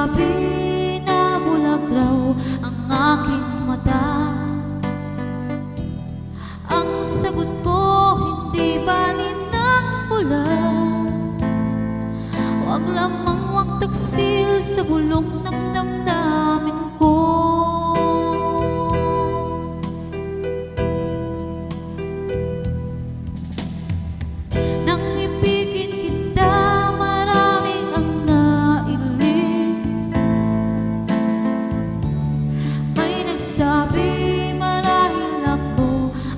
Sabi na bulag raw ang aking mata. Ang sagot mo hindi balin ng bulag. Huwag lamang wag taksil sa bulong ng damdamin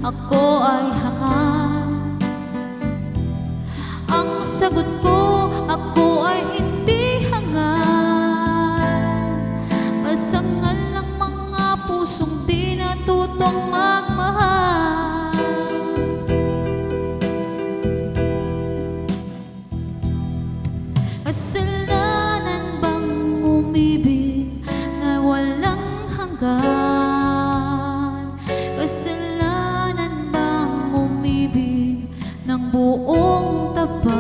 ako ay hangal Ang sagot ko, ako ay hindi hangal Masangal lang mga pusong di natutong magmahal buong tapat?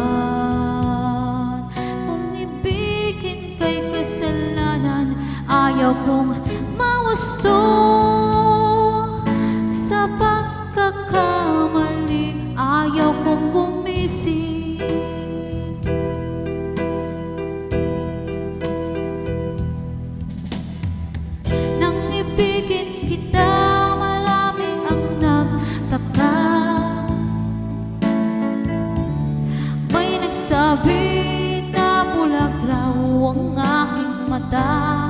Kung ibigin kay kasalanan, ayaw kong mawasto Sa pagkakamali, ayaw kong gumising Nang ibigin nagsabi na bulag raw ang aking mata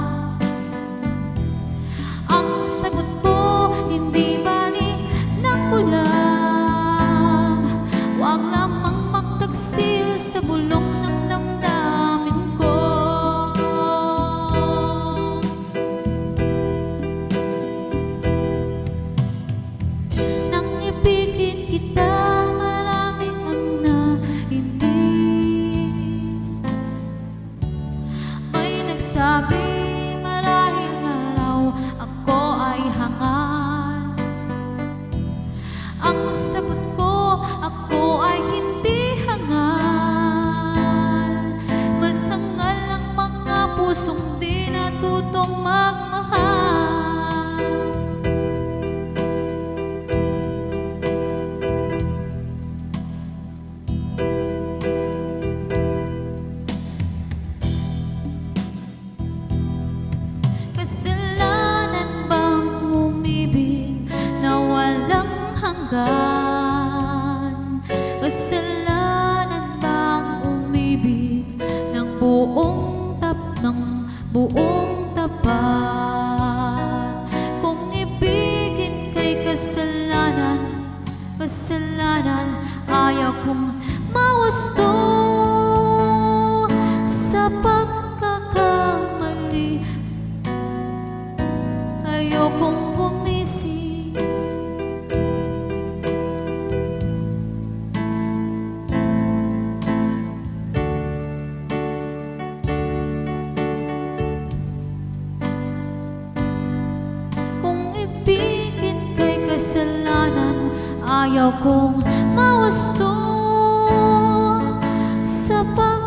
Kasalanan bang umibig na walang hanggan? Kasalanan bang umibig ng buong tap ng buong tapat? Kung ibigin kay kasalanan, kasalanan ayaw kong mawasto sa pagkakamali ayokong gumising Kung ibigin kay kasalanan Ayaw kong mawasto. Sa pag